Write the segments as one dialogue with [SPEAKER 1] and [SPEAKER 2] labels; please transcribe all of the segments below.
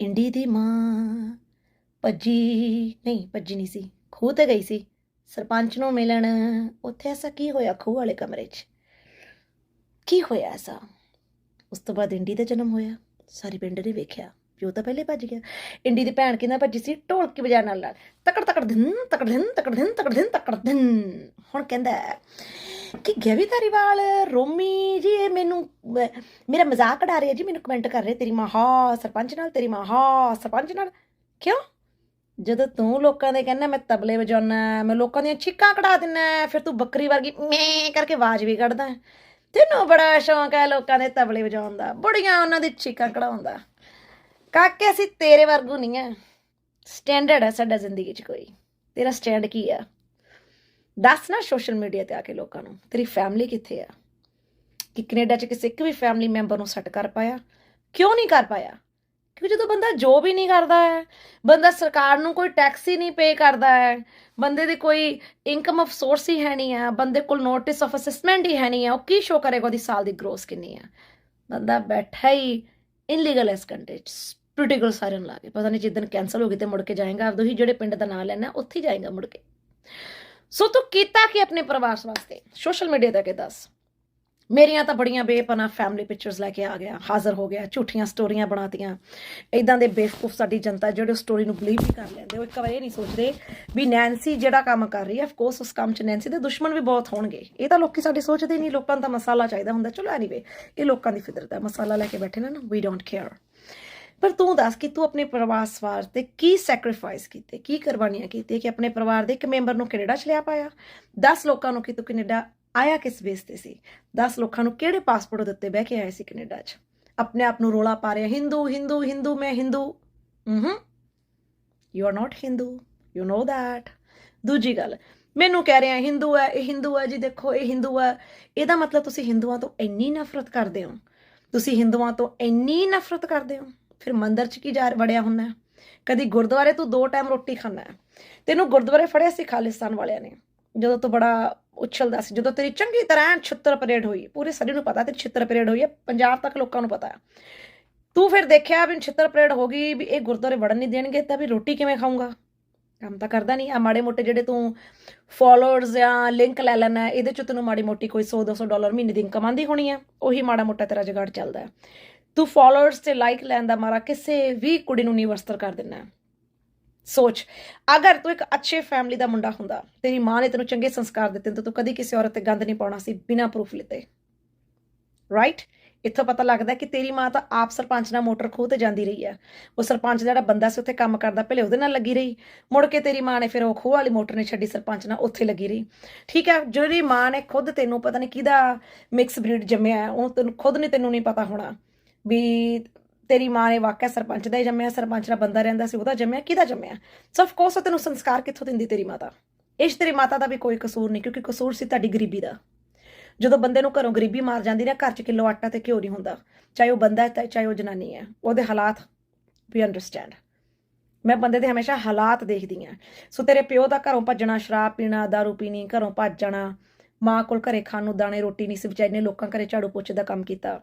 [SPEAKER 1] Indie ਦੀ ਮਾਂ। ਭੱਜੀ, ਨਹੀਂ ਭੱਜੀ ਨਹੀਂ ਸੀ, ਖੂਹ ਤੇ ਗਈ ਸੀ। ਸਰਪੰਚ ਨੂੰ ਮਿਲਣ, ਉੱਥੇ ਐਸਾ ਕੀ ਹੋਇਆ ਖੂਹ ਵਾਲੇ ਕਮਰੇ 'ਚ? ਕੀ ਹੋਇਆ ਐਸਾ? ਉਸ ਤੋਂ ਬਾਅਦ ਇੰਡੀ ਦਾ ਜਨਮ ਹੋਇਆ, ਸਾਰੇ ਪਿੰਡ ਨੇ ਵੇਖਿਆ। ਵੀ ਤਾਂ ਪਹਿਲੇ ਭੱਜ ਗਿਆ। ਇੰਡੀ ਦੀ ਭੈਣ ਕਿੰਨਾ ਭੱਜੀ ਸੀ? ਢੋਲਕੀ ਵਜਾ ਨਾਲ ਨਾਲ ਤਕੜ ਤਕੜ ਦਿਨ ਤਕੜ ਦਿਨ ਤਕੜ ਦਿਨ ਤਕੜ ਦਿਨ ਤਕੜ ਦਿਨ ਹੁਣ ਕਹਿੰਦਾ ਹੈ ਕਿ ਗੈਵੀ ਧਾਰੀਵਾਲ, ਰੋਮੀ ਜੀ, ਇਹ ਮੈਨੂੰ ਮੇਰਾ ਮਜ਼ਾਕ ਉਡਾ ਰਿਹਾ ਜੀ, ਮੈਨੂੰ ਕਮੈਂਟ ਕਰ ਰਹੇ ਤੇਰੀ ਮਾਂ। ਹਾਂ, ਸਰਪੰਚ ਨਾਲ ਤੇਰੀ ਮਾਂ। ਹਾਂ, ਸਰਪੰਚ ਨਾਲ। ਕਿਉਂ? ਜਦੋਂ ਤੂੰ ਲੋਕਾਂ ਦੇ ਕਹਿੰਦਾ, ਮੈਂ ਤਬਲੇ ਵਜਾਉਣਾ ਮੈਂ ਲੋਕਾਂ ਦੀਆਂ ਛਿੱਕਾਂ ਕਢਾ ਦਿੰਨਾ, ਫਿਰ ਤੂੰ ਬੱਕਰੀ ਵਰਗੀ ਮੈਂ ਕਰਕੇ ਆਵਾਜ਼ ਵੀ ਕੱਢਦਾ। ਤੈਨੂੰ ਬੜਾ ਸ਼ੌਂਕ ਹੈ ਲੋਕਾਂ ਦੇ ਤਬਲੇ ਵਜਾਉਣ ਦਾ। ਬੜੀਆਂ ਉਹਨਾਂ ਦੀ ਛਿੱਕਾਂ ਕਢਾਉਣ ਦਾ। ਕਾਕੇ, ਅਸੀਂ ਤੇਰੇ ਵਰਗੂ ਨਹੀਂ ਆ। ਸਟੈਂਡਰਡ ਹੈ ਸਾਡਾ ਜ਼ਿੰਦਗੀ 'ਚ ਕੋਈ। ਤੇਰਾ ਸਟੈਂਡ ਕੀ ਆ? ਦੱਸ ਨਾ ਸੋਸ਼ਲ ਮੀਡੀਆ ਤੇ ਆ ਕੇ ਲੋਕਾਂ ਨੂੰ। ਤੇਰੀ ਫੈਮਿਲੀ ਕਿੱਥੇ ਆ? ਕਿ ਕੈਨੇਡਾ 'ਚ ਕਿਸੇ ਇੱਕ ਵੀ ਫੈਮਿਲੀ ਮੈਂਬਰ ਨੂੰ ਸੈੱਟ ਕਰ ਪਾਇਆ? ਕਿਉਂ ਨਹੀਂ ਕਰ ਪਾਇਆ? ਕਿਉਂਕਿ ਜਦੋਂ ਬੰਦਾ ਜੋਬ ਹੀ ਨਹੀਂ ਕਰਦਾ ਹੈ? ਬੰਦਾ ਸਰਕਾਰ ਨੂੰ ਕੋਈ ਟੈਕਸ ਹੀ ਨਹੀਂ ਪੇ ਕਰਦਾ ਹੈ? ਬੰਦੇ ਦੀ ਕੋਈ ਇਨਕਮ ਆਫ ਸੋਰਸ ਹੀ ਹੈ ਨਹੀਂ ਆ। ਬੰਦੇ ਕੋਲ ਨੋਟਿਸ ਆਫ ਅਸੈਸਮੈਂਟ ਹੀ ਹੈ ਨਹੀਂ ਆ। ਉਹ ਕੀ ਸ਼ੋ ਕਰੇਗਾ ਉਹਦੀ ਸਾਲ ਦੀ ਗਰੋਸ ਕਿੰਨੀ ਆ? ਬੰਦਾ ਬੈਠਾ ਹੀ ਇਨਲੀਗਲ ਇਸ ਕੰਟਰੀ ਚ। ਪੋਲੀਟੀਕਲ ਸਾਇਰਨ ਲਾ ਕੇ। ਪਤਾ ਨਹੀਂ ਜਿੱਦਨ ਕੈਨਸਲ ਹੋ ਗਈ ਤੇ ਮੁੜ ਕੇ ਜਾਏਗਾ, ਆਪਦੋ ਹੀ ਜਿਹੜੇ ਪਿੰਡ ਦਾ ਨਾਂ ਲੈਣਾ ਉੱਥੇ ਜਾਏਗਾ ਮੁੜ ਕੇ। ਸੋ ਤੂੰ ਕੀਤਾ ਕਿ ਆਪਣੇ ਪਰਿਵਾਰ ਵਾਸਤੇ? ਸੋਸ਼ਲ ਮੀਡੀਆ ਤੇ ਕੇ ਦੱਸ। ਮੇਰੀਆਂ ਤਾਂ ਬੜੀਆਂ ਬੇਪਨਾ ਫੈਮਿਲੀ ਪਿਕਚਰਸ ਲੈ ਕੇ ਆ ਗਿਆ। ਹਾਜ਼ਰ ਹੋ ਗਿਆ, ਝੂਠੀਆਂ ਸਟੋਰੀਆਂ ਬਣਾਤੀਆਂ। ਇਦਾਂ ਦੇ ਬੇਵਕੂਫ ਸਾਡੀ ਜਨਤਾ ਜਿਹੜੇ ਸਟੋਰੀ ਨੂੰ ਬਲੀਵ ਵੀ ਕਰ ਲੈਂਦੇ, ਉਹ ਇੱਕ ਵਾਰ ਇਹ ਨਹੀਂ ਸੋਚਦੇ ਵੀ ਨੈਂਸੀ ਜਿਹੜਾ ਕੰਮ ਕਰ ਰਹੀ ਹੈ ਆਫ ਕੋਰਸ ਉਸ ਕੰਮ 'ਚ ਨੈਂਸੀ ਦੇ ਦੁਸ਼ਮਣ ਵੀ ਬਹੁਤ ਹੋਣਗੇ। ਇਹ ਤਾਂ ਲੋਕੀ ਸਾਡੇ ਸੋਚਦੇ ਨਹੀਂ, ਲੋਕਾਂ ਨੂੰ ਤਾਂ ਮਸਾਲਾ ਚਾਹੀਦਾ ਹੁੰਦਾ। ਚਲੋ ਐਨੀਵੇ ਇਹ ਲੋਕਾਂ ਦੀ ਫਿਤਰਤ ਹੈ। ਮਸਾਲਾ ਲੈ ਕੇ ਬੈਠੇ ਨੇ ਨਾ ਵੀ ਡੋਂਟ ਕੇਅਰ ਪਰ ਤੂੰ ਦੱਸ ਕਿ ਤੂੰ ਆਪਣੇ ਪਰਿਵਾਰ ਵਾਸਤੇ ਕੀ ਸੈਕਰੀਫਾਈਸ ਕੀਤੇ, ਕੀ ਕੁਰਬਾਨੀਆਂ ਕੀਤੀਆਂ ਕਿ ਆਪਣੇ ਪਰਿਵਾਰ ਦੇ ਇੱਕ ਮੈਂਬਰ ਨੂੰ ਕੈਨੇਡਾ ਚ ਲਿਆ ਪਾਇਆ? 10 ਲੋਕਾਂ ਨੂੰ ਕਿ ਤੂੰ ਕੈਨੇਡਾ ਆਇਆ ਕਿਸ ਬੇਸ ਤੇ ਸੀ? 10 ਲੋਕਾਂ ਨੂੰ ਕਿਹੜੇ ਪਾਸਪੋਰਟ ਦਿੱਤੇ ਬਹਿ ਕੇ ਆਏ ਸੀ ਕੈਨੇਡਾ ਚ? ਆਪਣੇ ਆਪ ਨੂੰ ਰੋਲਾ ਪਾ ਰਿਹਾ, ਹਿੰਦੂ ਹਿੰਦੂ ਹਿੰਦੂ, ਮੈਂ ਹਿੰਦੂ। ਹੂੰ you are not Hindu you know that. ਦੂਜੀ ਗੱਲ, ਮੈਨੂੰ ਕਹਿ ਰਿਹਾ, ਹਿੰਦੂ ਹੈ, ਇਹ ਹਿੰਦੂ ਹੈ ਜੀ, ਦੇਖੋ, ਇਹ ਹਿੰਦੂ ਹੈ। ਇਹਦਾ ਮਤਲਬ ਤੁਸੀਂ ਹਿੰਦੂਆਂ ਤੋਂ ਇੰਨੀ ਨਫ਼ਰਤ ਕਰਦੇ ਹੋ? ਤੁਸੀਂ ਹਿੰਦੂਆਂ ਤੋਂ ਇੰਨੀ ਨਫ਼ਰਤ ਕਰਦੇ ਹੋ? ਫਿਰ ਮੰਦਰ 'ਚ ਕੀ ਜਾ ਵੜਿਆ ਹੁੰਦਾ ਕਦੀ ਗੁਰਦੁਆਰੇ ਤੂੰ ਦੋ ਟਾਈਮ ਰੋਟੀ ਖਾਣਾ ਹੈ। ਤੈਨੂੰ ਗੁਰਦੁਆਰੇ ਫੜਿਆ ਸੀ ਖਾਲਿਸਤਾਨ ਵਾਲਿਆਂ ਨੇ। ਜਦੋਂ ਤੂੰ ਬੜਾ ਉਛਲਦਾ ਸੀ। ਜਦੋਂ ਤੇਰੀ ਚੰਗੀ ਤਰ੍ਹਾਂ ਛਿੱਤਰ ਪਰੇਡ ਹੋਈ, ਪੂਰੇ ਸਰੀਰ ਨੂੰ ਪਤਾ ਤੇਰੀ ਛਿੱਤਰ ਪਰੇਡ ਹੋਈ ਹੈ, ਪੰਜਾਬ ਤੱਕ ਲੋਕਾਂ ਨੂੰ ਪਤਾ ਹੈ। ਤੂੰ ਫਿਰ ਦੇਖਿਆ ਵੀ ਛਿੱਤਰ ਪਰੇਡ ਹੋ ਗਈ ਵੀ ਇਹ ਗੁਰਦੁਆਰੇ ਵੜਨ ਨਹੀਂ ਦੇਣਗੇ, ਤਾਂ ਵੀ ਰੋਟੀ ਕਿਵੇਂ ਖਾਊਂਗਾ? ਕੰਮ ਤਾਂ ਕਰਦਾ ਨਹੀਂ। ਆ ਮਾੜੇ ਮੋਟੇ ਜਿਹੜੇ ਤੂੰ ਫਾਲੋਅਰਸ ਜਾਂ ਲਿੰਕ ਲੈ ਲੈਣਾ ਇਹਦੇ ਚ ਤੈਨੂੰ ਮਾੜੀ ਮੋਟੀ ਕੋਈ 100 200 ਡਾਲਰ ਮਹੀਨੇ ਦੀ ਇਨਕਮ ਆਂਦੀ ਹੋਣੀ ਹੈ। ਉਹੀ ਮਾੜਾ ਮੋਟਾ ਤੇਰਾ ਜਗਾੜ ਚੱਲਦਾ ਹੈ। ਤੂੰ ਫਾਲੋਅਰਸ ਤੇ ਲਾਈਕ ਲੈਣ ਦਾ ਮਾਰਾ ਕਿਸੇ ਵੀ ਕੁੜੀ ਨੂੰ ਨਹੀਂ ਵਸਤਰ ਕਰ ਦਿੰਨਾ ਸੋਚ ਅਗਰ ਤੂੰ ਇੱਕ ਅੱਛੇ ਫੈਮਿਲੀ ਦਾ ਮੁੰਡਾ ਹੁੰਦਾ ਤੇਰੀ ਮਾਂ ਨੇ ਤੈਨੂੰ ਚੰਗੇ ਸੰਸਕਾਰ ਦਿੱਤੇ ਤਾਂ ਤੂੰ ਕਦੀ ਕਿਸੇ ਔਰਤ ਤੇ ਗੰਦ ਨਹੀਂ ਪਾਉਣਾ ਸੀ ਬਿਨਾਂ ਪ੍ਰੂਫ ਲਿੱਤੇ ਰਾਈਟ ਇੱਥੋਂ ਪਤਾ ਲੱਗਦਾ ਕਿ ਤੇਰੀ ਮਾਂ ਤਾਂ ਆਪ ਸਰਪੰਚ ਨਾਲ ਮੋਟਰ ਖੋਹ ਤੇ ਜਾਂਦੀ ਰਹੀ ਹੈ। ਉਹ ਸਰਪੰਚ ਜਿਹੜਾ ਬੰਦਾ ਸੀ ਉੱਥੇ ਕੰਮ ਕਰਦਾ ਪਹਿਲੇ ਉਹਦੇ ਨਾਲ ਲੱਗੀ ਰਹੀ। ਮੁੜ ਕੇ ਤੇਰੀ ਮਾਂ ਨੇ ਫਿਰ ਉਹ ਖੋਹ ਵਾਲੀ ਮੋਟਰ ਨੇ ਛੱਡੀ ਸਰਪੰਚ ਨਾਲ ਉੱਥੇ ਲੱਗੀ ਰਹੀ। ਠੀਕ ਹੈ ਜਿਹੜੀ ਮਾਂ ਨੇ ਖੁਦ ਤੈਨੂੰ ਪਤਾ ਨਹੀਂ ਕਿਹਦਾ ਮਿਕਸ ਬਰੀਡ ਜੰਮਿਆ ਹੈ, ਉਹ ਤੈਨੂੰ ਖੁਦ ਨਹੀਂ ਤੈਨੂੰ ਨਹੀਂ ਪਤਾ ਹੋਣਾ। ਵੀ ਤੇਰੀ ਮਾਂ ਨੇ ਵਾਕਿਆ ਸਰਪੰਚ ਦਾ ਹੀ ਜੰਮਿਆ, ਸਰਪੰਚ ਦਾ ਬੰਦਾ ਰਹਿੰਦਾ ਸੀ, ਉਹਦਾ ਜੰਮਿਆ, ਕਿਹਦਾ ਜੰਮਿਆ? ਸੋ ਆਫ ਕੋਰਸ ਤੈਨੂੰ ਸੰਸਕਾਰ ਕਿੱਥੋਂ ਦਿੰਦੀ ਤੇਰੀ ਮਾਤਾ? ਇਸ ਤੇਰੀ ਮਾਤਾ ਦਾ ਵੀ ਕੋਈ ਕਸੂਰ ਨਹੀਂ, ਕਿਉਂਕਿ ਕਸੂਰ ਸੀ ਤੁਹਾਡੀ ਗਰੀਬੀ ਦਾ। ਜਦੋਂ ਬੰਦੇ ਨੂੰ ਘਰੋਂ ਗਰੀਬੀ ਮਾਰ ਜਾਂਦੀ ਨਾ, ਘਰ 'ਚ ਕਿਲੋ ਆਟਾ ਤੇ ਘਿਓ ਨਹੀਂ ਹੁੰਦਾ। ਚਾਹੇ ਉਹ ਬੰਦਾ ਹੈ, ਚਾਹੇ ਉਹ ਜਨਾਨੀ ਹੈ, ਉਹਦੇ ਹਾਲਾਤ ਵੀ ਅੰਡਰਸਟੈਂਡ ਮੈਂ ਬੰਦੇ ਦੇ ਹਮੇਸ਼ਾ ਹਾਲਾਤ ਦੇਖਦੀ ਆ ਸੋ ਤੇਰੇ ਪਿਓ ਦਾ ਘਰੋਂ ਭੱਜਣਾ, ਸ਼ਰਾਬ ਪੀਣਾ दारू ਪੀਣੀ, ਘਰੋਂ ਭੱਜ ਜਾਣਾ। ਮਾਂ ਕੋਲ ਘਰੇ ਖਾਣ ਨੂੰ ਦਾਣੇ, ਰੋਟੀ ਨਹੀਂ ਸੀ, ਵਿਚਾਰੀ ਨੇ ਲੋਕਾਂ ਘਰੇ ਝਾੜੂ ਪੋਚੇ ਦਾ ਕੰਮ ਕੀਤਾ।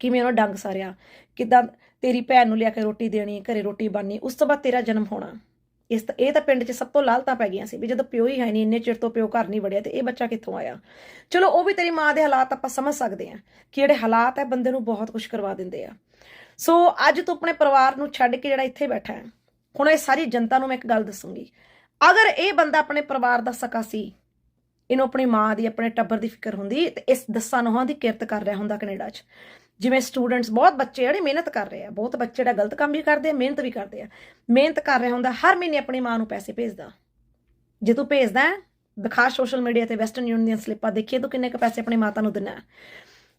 [SPEAKER 1] ਕਿਵੇਂ ਉਹਨਾਂ ਡੰਗ ਸਾਰਿਆ? ਕਿਦਾਂ ਤੇਰੀ ਭੈਣ ਨੂੰ ਲਿਆ ਕੇ ਰੋਟੀ ਦੇਣੀ, ਘਰੇ ਰੋਟੀ ਬਣਨੀ, ਉਸ ਤੋਂ ਬਾਅਦ ਤੇਰਾ ਜਨਮ ਹੋਣਾ। ਇਸ ਇਹ ਤਾਂ ਪਿੰਡ 'ਚ ਸਭ ਤੋਂ ਲਾਲਤਾਂ ਪੈ ਗਈਆਂ ਸੀ ਵੀ ਜਦੋਂ ਪਿਓ ਹੀ ਹੈ ਨਹੀਂ, ਇੰਨੇ ਚਿਰ ਤੋਂ ਪਿਓ ਘਰ ਨਹੀਂ ਵੜਿਆ ਤੇ ਇਹ ਬੱਚਾ ਕਿੱਥੋਂ ਆਇਆ? ਚਲੋ, ਉਹ ਵੀ ਤੇਰੀ ਮਾਂ ਦੇ ਹਾਲਾਤ ਆਪਾਂ ਸਮਝ ਸਕਦੇ ਹਾਂ ਕਿ ਜਿਹੜੇ ਹਾਲਾਤ ਹੈ ਬੰਦੇ ਨੂੰ ਬਹੁਤ ਕੁਝ ਕਰਵਾ ਦਿੰਦੇ ਆ। ਸੋ ਅੱਜ ਤੂੰ ਆਪਣੇ ਪਰਿਵਾਰ ਨੂੰ ਛੱਡ ਕੇ ਜਿਹੜਾ ਇੱਥੇ ਬੈਠਾ ਹੈ, ਹੁਣ ਇਹ ਸਾਰੀ ਜਨਤਾ ਨੂੰ ਮੈਂ ਇੱਕ ਗੱਲ ਦੱਸੂੰਗੀ। ਅਗਰ ਇਹ ਬੰਦਾ ਆਪਣੇ ਪਰਿਵਾਰ ਦਾ ਸਕਾ ਸੀ, ਇਹਨੂੰ ਆਪਣੀ ਮਾਂ ਦੀ, ਆਪਣੇ ਟੱਬਰ ਦੀ ਫਿਕਰ ਹੁੰਦੀ ਤੇ ਇਸ ਦਸਾਂ ਨੋਹਾਂ ਦੀ ਕਿਰਤ ਕਰ ਰਿਹਾ ਹੁੰਦਾ ਕੈਨੇਡਾ 'ਚ ਜਿਵੇਂ ਸਟੂਡੈਂਟਸ ਬਹੁਤ ਬੱਚੇ ਜਿਹੜੇ ਮਿਹਨਤ ਕਰ ਰਹੇ ਆ ਬਹੁਤ ਬੱਚੇ ਜਿਹੜਾ ਗਲਤ ਕੰਮ ਵੀ ਕਰਦੇ ਆ ਮਿਹਨਤ ਵੀ ਕਰਦੇ ਆ। ਮਿਹਨਤ ਕਰ ਰਿਹਾ ਹੁੰਦਾ ਹਰ ਮਹੀਨੇ ਆਪਣੀ ਮਾਂ ਨੂੰ ਪੈਸੇ ਭੇਜਦਾ। ਜੇ ਤੂੰ ਭੇਜਦਾ ਹੈ, ਦਿਖਾ ਸੋਸ਼ਲ ਮੀਡੀਆ ਤੇ ਵੈਸਟਰਨ ਯੂਨੀਅਨ ਦੀਆਂ ਸਲਿੱਪਾਂ ਦੇਖੀਏ ਤੂੰ ਕਿੰਨੇ ਕ ਪੈਸੇ ਆਪਣੀ ਮਾਤਾ ਨੂੰ ਦਿੰਦਾ।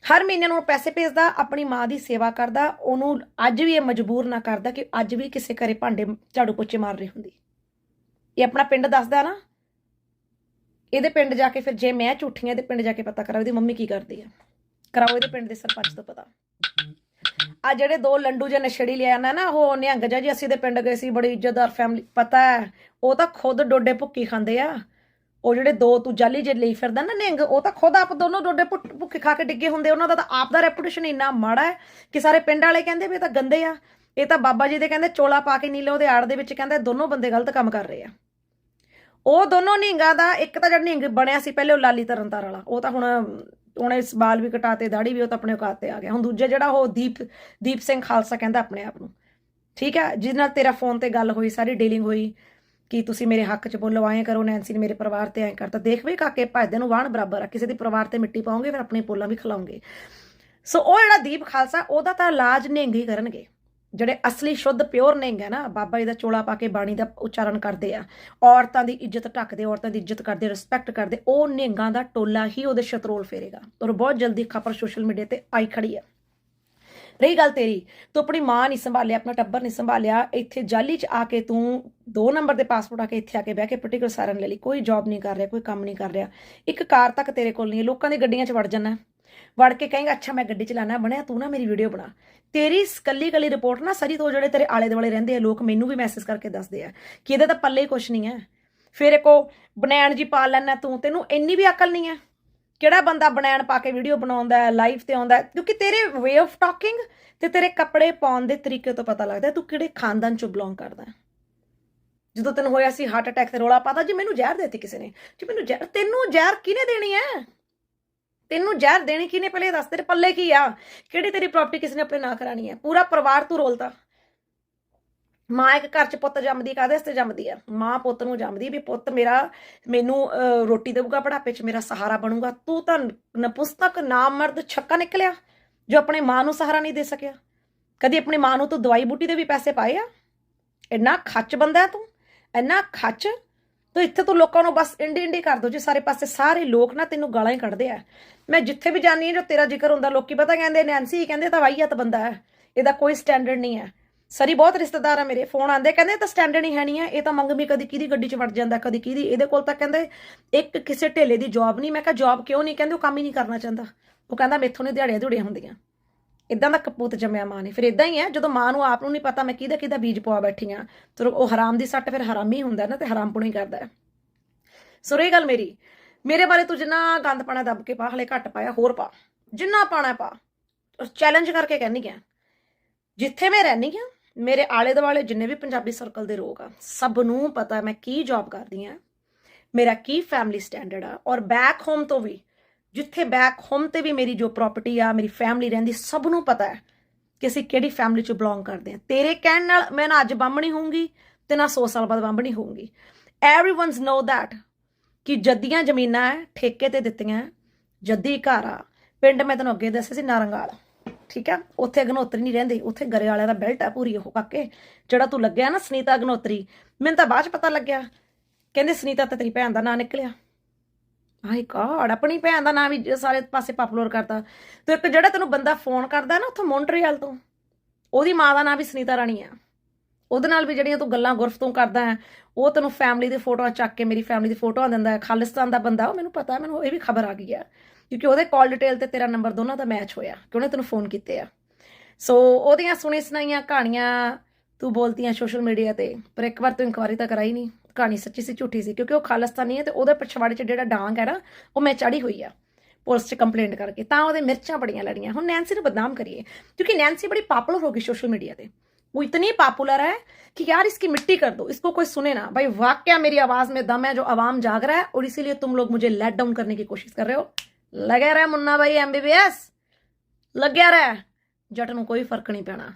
[SPEAKER 1] ਹਰ ਮਹੀਨੇ ਨੂੰ ਉਹ ਪੈਸੇ ਭੇਜਦਾ ਆਪਣੀ ਮਾਂ ਦੀ ਸੇਵਾ ਕਰਦਾ ਉਹਨੂੰ ਅੱਜ ਵੀ ਇਹ ਮਜਬੂਰ ਨਾ ਕਰਦਾ ਕਿ ਅੱਜ ਵੀ ਕਿਸੇ ਘਰੇ ਭਾਂਡੇ ਝਾੜੂ ਪੋਚੇ ਮਾਰ ਰਹੀ ਹੁੰਦੀ। ਇਹ ਆਪਣਾ ਪਿੰਡ ਦੱਸਦਾ ਨਾ। ਇਹਦੇ ਪਿੰਡ ਜਾ ਕੇ ਫਿਰ ਜੇ ਮੈਂ ਝੂਠੀਆਂ ਦੇ ਪਿੰਡ ਜਾ ਕੇ ਪਤਾ ਕਰਾਂ ਇਹਦੀ ਮੰਮੀ ਕੀ ਕਰਦੀ ਆ। ਕਰਾਓ ਇਹਦੇ ਪਿੰਡ ਦੇ ਸਰਪੰਚ ਤੋਂ ਪਤਾ। ਆ ਜਿਹੜੇ ਦੋ ਲੰਡੂ ਜੇ ਨਸ਼ੜੀ ਲਿਆ ਨਾ ਨਾ, ਉਹ ਨਿਹੰਗ ਜਿਹਾ ਜੀ, ਅਸੀਂ ਦੇ ਪਿੰਡ ਗਏ ਸੀ, ਬੜੀ ਇੱਜ਼ਤਦਾਰ ਫੈਮਿਲੀ ਪਤਾ ਹੈ, ਉਹ ਤਾਂ ਖੁਦ ਡੋਡੇ ਭੁੱਕੀ ਖਾਂਦੇ ਆ। ਉਹ ਜਿਹੜੇ ਦੋ ਤੂੰ ਜਾਲੀ ਜੇ ਲਈ ਫਿਰਦਾ ਨਾ ਨਿਹੰਗ, ਉਹ ਤਾਂ ਖੁਦ ਆਪ ਦੋਨੋਂ ਡੋਡੇ ਭੁੱਖੇ ਖਾ ਕੇ ਡਿੱਗੇ ਹੁੰਦੇ ਉਹਨਾਂ ਦਾ ਤਾਂ ਆਪ ਦਾ ਰੈਪੂਟੇਸ਼ਨ ਇੰਨਾ ਮਾੜਾ ਹੈ ਕਿ ਸਾਰੇ ਪਿੰਡ ਵਾਲੇ ਕਹਿੰਦੇ ਵੀ ਇਹ ਤਾਂ ਗੰਦੇ ਆ। ਇਹ ਤਾਂ ਬਾਬਾ ਜੀ ਦੇ ਕਹਿੰਦੇ ਚੋਲਾ ਪਾ ਕੇ ਨੀਲੇ ਉਹਦੇ ਆੜ ਦੇ ਵਿੱਚ ਕਹਿੰਦੇ ਦੋਨੋਂ ਬੰਦੇ ਗਲਤ ਕੰਮ ਕਰ ਰਹੇ ਆ। ਉਹ ਦੋਨੋਂ ਨਿਹੰਗਾਂ ਦਾ, ਇੱਕ ਤਾਂ ਜਿਹੜਾ ਨਿਹੰਗ ਬਣਿਆ ਸੀ, ਪਹਿਲੇ ਉਹ ਲਾਲੀ ਤਰਨਤਾਰ ਵਾਲਾ, ਉਹ ਤਾਂ ਹੁਣ ਉਹਨੇ ਇਸ ਬਾਲ ਵੀ ਕਟਾਤੇ ਦਾੜੀ ਵੀ ਉਹ ਤਾਂ ਆਪਣੇ ਔਕਾਤ ਤੇ ਆ ਗਿਆ। ਹੁਣ ਦੂਜਾ ਜਿਹੜਾ ਉਹ ਦੀਪ ਦੀਪ ਸਿੰਘ ਖਾਲਸਾ ਕਹਿੰਦਾ ਆਪਣੇ ਆਪ ਨੂੰ। ਠੀਕ ਹੈ? ਜਿਹਦੇ ਨਾਲ ਤੇਰਾ ਫੋਨ ਤੇ ਗੱਲ ਹੋਈ, ਸਾਰੀ ਡੀਲਿੰਗ ਹੋਈ, ਕਿ ਤੁਸੀਂ ਮੇਰੇ ਹੱਕ 'ਚ ਬੋਲੋ, ਐਂ ਕਰੋ ਨੈਂਸੀ ਨੇ ਮੇਰੇ ਪਰਿਵਾਰ ਤੇ ਐਂ ਕਰਤਾ। ਦੇਖ ਵੀ ਕਾਕੇ ਭਜਦੇ ਨੂੰ ਵਾਣ ਬਰਾਬਰ ਆ। ਕਿਸੇ ਦੇ ਪਰਿਵਾਰ ਤੇ ਮਿੱਟੀ ਪਾਉਂਗੇ ਫਿਰ ਆਪਣੇ ਪੋਲਾਂ ਵੀ ਖਿਲਾਉਂਗੇ ਸੋ ਉਹ ਜਿਹੜਾ ਦੀਪ ਖਾਲਸਾ, ਉਹਦਾ ਤਾਂ ਇਲਾਜ ਨਿਹੰਗ ਹੀ ਕਰਨਗੇ। ਜਿਹੜੇ ਅਸਲੀ ਸ਼ੁੱਧ ਪਿਓਰ ਨਿਹੰਗ ਹੈ ਨਾ, ਬਾਬਾ ਜੀ ਦਾ ਚੋਲਾ ਪਾ ਕੇ ਬਾਣੀ ਦਾ ਉਚਾਰਨ ਕਰਦੇ ਆ, ਔਰਤਾਂ ਦੀ ਇੱਜ਼ਤ ਢੱਕਦੇ, ਔਰਤਾਂ ਦੀ ਇੱਜ਼ਤ ਕਰਦੇ ਰਿਸਪੈਕਟ ਕਰਦੇ, ਉਹ ਨਿਹੰਗਾਂ ਦਾ ਟੋਲਾ ਹੀ ਉਹਦੇ ਸ਼ਤਰੋਲ ਫੇਰੇਗਾ। ਔਰ ਬਹੁਤ ਜਲਦੀ ਖਬਰ ਸੋਸ਼ਲ ਮੀਡੀਆ ਤੇ ਆਈ ਖੜੀ ਆ ਰਹੀ ਗੱਲ ਤੇਰੀ, ਤੂੰ ਆਪਣੀ ਮਾਂ ਨਹੀਂ ਸੰਭਾਲਿਆ, ਆਪਣਾ ਟੱਬਰ ਨਹੀਂ ਸੰਭਾਲਿਆ, ਇੱਥੇ ਜਾਲੀ 'ਚ ਆ ਕੇ ਤੂੰ ਦੋ ਨੰਬਰ ਦੇ ਪਾਸਪੋਰਟ ਆ ਕੇ ਇੱਥੇ ਆ ਕੇ ਬਹਿ ਕੇ ਪਰਟੀਕੁਲਰ ਸਾਰਨ ਲੈ ਲਈ, ਕੋਈ ਜੌਬ ਨਹੀਂ ਕਰ ਰਿਹਾ, ਕੋਈ ਕੰਮ ਨਹੀਂ ਕਰ ਰਿਹਾ। ਇੱਕ ਕਾਰ ਤੱਕ ਤੇਰੇ ਕੋਲ ਨਹੀਂ ਹੈ, ਲੋਕਾਂ ਦੀ ਗੱਡੀਆਂ 'ਚ ਵੜ ਜਾਣਾ ਵੜ ਕੇ ਕਹੇਗਾ, ਅੱਛਾ, ਮੈਂ ਗੱਡੀ ਚਲਾਣਾ, ਬਣਿਆ, ਤੂੰ ਨਾ ਮੇਰੀ ਵੀਡੀਓ ਬਣਾ। ਤੇਰੀ ਕੱਲੀ ਕੱਲੀ ਰਿਪੋਰਟ ਨਾ ਸਰੀ ਤੋਂ ਜਿਹੜੇ ਤੇਰੇ ਆਲੇ ਦੁਆਲੇ ਰਹਿੰਦੇ ਆ, ਲੋਕ ਮੈਨੂੰ ਵੀ ਮੈਸੇਜ ਕਰਕੇ ਦੱਸਦੇ ਆ ਕਿ ਇਹਦੇ ਤਾਂ ਪੱਲੇ ਹੀ ਕੁਛ ਨਹੀਂ ਹੈ। ਫਿਰ ਕੋ ਬਨੈਣ ਜੀ ਪਾ ਲੈਣਾ ਤੂੰ, ਤੈਨੂੰ ਇੰਨੀ ਵੀ ਅਕਲ ਨਹੀਂ ਹੈ? ਕਿਹੜਾ ਬੰਦਾ ਬਨੈਣ ਪਾ ਕੇ ਵੀਡੀਓ ਬਣਾਉਂਦਾ ਹੈ ਲਾਈਵ ਤੇ ਆਉਂਦਾ ਕਿਉਂਕਿ ਤੇਰੇ ਵੇ ਆਫ ਟਾਕਿੰਗ ਤੇ ਤੇਰੇ ਕੱਪੜੇ ਪਾਉਣ ਦੇ ਤਰੀਕੇ ਤੋਂ ਪਤਾ ਲੱਗਦਾ ਤੂੰ ਕਿਹੜੇ ਖਾਨਦਾਨ ਚੋਂ ਬਿਲੋਂਗ ਕਰਦਾ ਹੈ। ਜਦੋਂ ਤੈਨੂੰ ਹੋਇਆ ਸੀ ਹਾਰਟ ਅਟੈਕ ਤੇ ਰੋਲਾ ਪਾਤਾ, ਜੀ ਮੈਨੂੰ ਜ਼ਹਿਰ ਦੇਤੀ ਕਿਸੇ ਨੇ, ਜੀ ਮੈਨੂੰ ਜ਼ਹਿਰ ਤੈਨੂੰ ਜ਼ਹਿਰ ਕਿਹਨੇ ਦੇਣੀ ਹੈ? ਤੈਨੂੰ ਜ਼ਹਿਰ ਦੇਣੀ ਕਿਹਨੇ ਪਹਿਲੇ ਇਹ ਦੱਸ, ਤੇਰੇ ਪੱਲੇ ਕੀ ਆ? ਕਿਹੜੀ ਤੇਰੀ ਪ੍ਰਾਪਰਟੀ ਕਿਸ ਨੇ ਆਪਣੇ ਨਾਂ ਕਰਾਣੀ ਹੈ ਪੂਰਾ ਪਰਿਵਾਰ ਤੂੰ ਰੋਲਤਾ ਮਾਂ ਇੱਕ ਘਰ ਚ ਪੁੱਤ ਜੰਮਦੀ, ਕਾਹਦੇ ਵਾਸਤੇ ਜੰਮਦੀ ਆ? ਮਾਂ ਪੁੱਤ ਨੂੰ ਜੰਮਦੀ ਵੀ ਪੁੱਤ ਮੇਰਾ, ਮੈਨੂੰ ਰੋਟੀ ਦੇਊਗਾ ਬੁਢਾਪੇ ਚ, ਮੇਰਾ ਸਹਾਰਾ ਬਣੂਗਾ। ਤੂੰ ਤਾਂ ਨਪੁਸਤਕ ਨਾਮਰਦ ਛੱਕਾ ਨਿਕਲਿਆ, ਜੋ ਆਪਣੇ ਮਾਂ ਨੂੰ ਸਹਾਰਾ ਨਹੀਂ ਦੇ ਸਕਿਆ। ਕਦੀ ਆਪਣੀ ਮਾਂ ਨੂੰ ਤੂੰ ਦਵਾਈ ਬੂਟੀ ਦੇ ਵੀ ਪੈਸੇ ਪਾਏ ਆ? ਇੰਨਾ ਖੱਚ ਬੰਦਾ ਤੂੰ, ਇੰਨਾ ਖੱਚ ਤੂੰ ਇੱਥੇ ਤੂੰ ਲੋਕਾਂ ਨੂੰ ਬਸ ਇੰਡੀ ਇੰਡੀ ਕਰ ਦੋ ਜੀ, ਸਾਰੇ ਪਾਸੇ ਸਾਰੇ ਲੋਕ ਨਾ ਤੈਨੂੰ ਗਾਲਾਂ ਹੀ ਕੱਢਦੇ ਆ। ਮੈਂ ਜਿੱਥੇ ਵੀ ਜਾਂਦੀ ਹਾਂ, ਜੋ ਤੇਰਾ ਜ਼ਿਕਰ ਹੁੰਦਾ, ਲੋਕੀ ਪਤਾ ਕਹਿੰਦੇ ਨੈਂਸੀ ਕਹਿੰਦੇ ਤਾਂ ਵਾਹੀਅਤ ਬੰਦਾ ਹੈ, ਇਹਦਾ ਕੋਈ ਸਟੈਂਡਰਡ ਨਹੀਂ ਹੈ। ਸਰੀ ਬਹੁਤ ਰਿਸ਼ਤੇਦਾਰ ਆ ਮੇਰੇ ਫੋਨ ਆਂਦੇ ਕਹਿੰਦੇ ਇਹ ਤਾਂ ਸਟੈਂਡਰਡ ਹੀ ਹੈ ਨਹੀਂ ਹੈ, ਇਹ ਤਾਂ ਮੰਗਮੀ ਕਦੀ ਕਿਹਦੀ ਗੱਡੀ 'ਚ ਵੜ ਜਾਂਦਾ, ਕਦੀ ਕਿਹਦੀ, ਇਹਦੇ ਕੋਲ ਤਾਂ ਕਹਿੰਦੇ ਇੱਕ ਕਿਸੇ ਢੇਲੇ ਦੀ ਜੌਬ ਨਹੀਂ। ਮੈਂ ਕਿਹਾ ਜੌਬ ਕਿਉਂ ਨਹੀਂ? ਕਹਿੰਦੇ, ਉਹ ਕੰਮ ਹੀ ਨਹੀਂ ਕਰਨਾ ਚਾਹੁੰਦਾ। ਉਹ ਕਹਿੰਦਾ, ਮੈਥੋਂ ਨਹੀਂ ਦਿਹਾੜੀਆਂ ਦਿਹੜੀਆਂ ਹੁੰਦੀਆਂ। ਇਦਾਂ ਦਾ ਕਪੂਤ ਜੰਮਿਆ ਮਾਂ ਨੇ। ਫਿਰ ਇਦਾਂ ਹੀ ਹੈ, ਜਦੋਂ ਮਾਂ ਨੂੰ ਆਪ ਨੂੰ ਨਹੀਂ ਪਤਾ ਮੈਂ ਕਿਹਦਾ ਕਿਹਦਾ ਬੀਜ ਪਵਾ ਬੈਠੀ ਆ ਤੇ ਉਹ ਹਰਾਮ ਦੀ ਸੱਟ ਫਿਰ ਹਰਾਮੀ ਹੁੰਦਾ ਨਾ ਤੇ ਹਰਾਮ ਹੀ। ਕਰਦਾ ਸੋ ਇਹ ਗੱਲ ਮੇਰੀ, ਮੇਰੇ ਬਾਰੇ ਤੂੰ ਜਿੰਨਾ ਗੰਦ ਪਾਣਾ ਦੱਬ ਕੇ ਪਾ, ਹਲੇ ਘੱਟ ਪਾਇਆ, ਹੋਰ ਪਾ, ਜਿੰਨਾ ਪਾਣਾ ਪਾ ਚੈਲੰਜ ਕਰਕੇ ਕਹਿੰਨੀ ਆ, ਜਿੱਥੇ ਮੈਂ ਰਹਿੰਦੀ ਆ, ਮੇਰੇ ਆਲੇ ਦੁਆਲੇ ਜਿੰਨੇ ਵੀ ਪੰਜਾਬੀ ਸਰਕਲ ਦੇ ਲੋਕ ਆ, ਸਭ ਨੂੰ ਪਤਾ ਮੈਂ ਕੀ ਜੌਬ ਕਰਦੀ ਆ, ਮੇਰਾ ਕੀ ਫੈਮਿਲੀ ਸਟੈਂਡਰਡ ਆ, ਔਰ ਬੈਕ ਹੋਮ ਤੋਂ ਵੀ ਜਿੱਥੇ ਬੈਕ ਹੋਮ ਤੇ ਵੀ ਮੇਰੀ ਜੋ ਪ੍ਰਾਪਰਟੀ ਆ, ਮੇਰੀ ਫੈਮਿਲੀ ਰਹਿੰਦੀ, ਸਭ ਨੂੰ ਪਤਾ ਹੈ ਕਿ ਅਸੀਂ ਕਿਹੜੀ ਫੈਮਿਲੀ ਚ ਬਿਲੋਂਗ ਕਰਦੇ ਆ ਤੇਰੇ ਕਹਿਣ ਨਾਲ ਮੈਂ ਨਾ ਅੱਜ ਬੰਬਣੀ ਹੋਊਂਗੀ ਤੇ ਨਾ 100 ਸਾਲ ਬਾਅਦ ਬਾਹਮਣੀ ਹੋਊਂਗੀ। ਐਵਰੀਵਨਸ ਨੋ ਥੈਟ ਕਿ ਜੱਦੀਆਂ ਜ਼ਮੀਨਾਂ ਹੈ, ਠੇਕੇ ਤੇ ਦਿੱਤੀਆਂ ਜੱਦੀ ਘਰ ਆ। ਪਿੰਡ ਮੈਂ ਤੈਨੂੰ ਅੱਗੇ ਦੱਸਿਆ ਸੀ, ਨਾਰੰਗਾਲ। ਠੀਕ ਆ? ਉੱਥੇ ਅਗਨੋਤਰੀ ਨਹੀਂ ਰਹਿੰਦੇ, ਉੱਥੇ ਗਰੇ ਵਾਲਿਆਂ ਦਾ ਬੈਲਟ ਆ ਪੂਰੀ ਉਹ ਕਾਕੇ ਜਿਹੜਾ ਤੂੰ ਲੱਗਿਆ ਨਾ ਸੁਨੀਤਾ ਅਗਨੋਤਰੀ, ਮੈਨੂੰ ਤਾਂ ਬਾਅਦ ਚ ਪਤਾ ਲੱਗਿਆ। ਕਹਿੰਦੇ ਸੁਨੀਤਾ ਤਾਂ ਤੇਰੀ ਭੈਣ ਦਾ ਨਾਂ ਨਿਕਲਿਆ। ਆਈ ਗॉड ਆਪਣੀ ਭੈਣ ਦਾ ਨਾਂ ਵੀ ਸਾਰੇ ਪਾਸੇ ਪਪੂਲਰ ਕਰਦਾ ਤੇ ਇੱਕ ਜਿਹੜਾ ਤੈਨੂੰ ਬੰਦਾ ਫੋਨ ਕਰਦਾ ਨਾ ਉੱਥੋਂ ਮੌਂਟਰੀਅਲ ਤੋਂ, ਉਹਦੀ ਮਾਂ ਦਾ ਨਾਂ ਵੀ ਸੁਨੀਤਾ ਰਾਣੀ ਆ। ਉਹਦੇ ਨਾਲ ਵੀ ਜਿਹੜੀਆਂ ਤੂੰ ਗੱਲਾਂ ਗੁਰਫ ਤੂੰ ਕਰਦਾ ਹੈ, ਉਹ ਤੈਨੂੰ ਫੈਮਿਲੀ ਦੀ ਫੋਟੋਆਂ ਚੱਕ ਕੇ ਮੇਰੀ ਫੈਮਿਲੀ ਦੀ ਫੋਟੋਆਂ ਦਿੰਦਾ ਹੈ। ਖਾਲਿਸਤਾਨ ਦਾ ਬੰਦਾ, ਉਹ ਮੈਨੂੰ ਪਤਾ, ਮੈਨੂੰ ਇਹ ਵੀ ਖਬਰ ਆ ਗਈ ਆ। ਕਿਉਂਕਿ ਉਹਦੇ ਕਾਲ ਡਿਟੇਲ ਤੇ ਤੇਰਾ ਨੰਬਰ ਦੋਨਾਂ ਦਾ ਮੈਚ ਹੋਇਆ, ਕਿ ਉਹਨੇ ਤੈਨੂੰ ਫੋਨ ਕੀਤੇ ਆ। ਸੋ ਉਹਦੀਆਂ ਸੁਣੀ ਸੁਣਾਈਆਂ ਕਹਾਣੀਆਂ ਤੂੰ ਬੋਲਤੀਆਂ ਸੋਸ਼ਲ ਮੀਡੀਆ ਤੇ, ਪਰ ਇੱਕ ਵਾਰ ਤੂੰ ਇਨਕੁਆਰੀ ਤਾਂ ਕਰਾਈ ਨਹੀਂ ਕਹਾਣੀ ਸੱਚੀ ਸੀ ਝੂਠੀ ਸੀ ਕਿਉਂਕਿ ਉਹ ਖਾਲਸਤਾਨੀ ਹੈ ਤੇ ਉਹਦੇ ਪਛਵਾੜੇ 'ਚ ਜਿਹੜਾ ਡਾਂਗ ਹੈ ਨਾ ਉਹ ਮੈਂ ਚੜੀ ਹੋਈ ਆ ਪੁਲਿਸ 'ਚ ਕੰਪਲੇਂਟ ਕਰਕੇ ਤਾਂ ਉਹਦੇ ਮਿਰਚਾਂ ਬੜੀਆਂ ਲੜੀਆਂ ਹੁਣ ਨੈਂਸੀ ਨੂੰ ਬਦਨਾਮ ਕਰੀਏ ਕਿਉਂਕਿ ਨੈਂਸੀ ਬੜੀ ਪਪੂਲਰ ਹੋ ਗਈ ਸੋਸ਼ਲ ਮੀਡੀਆ ਤੇ वो इतनी पॉपुलर है कि यार इसकी मिट्टी कर दो इसको कोई सुने ना भाई वाक्य मेरी आवाज में दम है जो आवाम जाग रहा है और इसीलिए तुम लोग मुझे लेट डाउन करने की कोशिश कर रहे हो लगे रहा मुन्ना भाई एमबीबीएस लग गया रहा जट में कोई फर्क नहीं पैना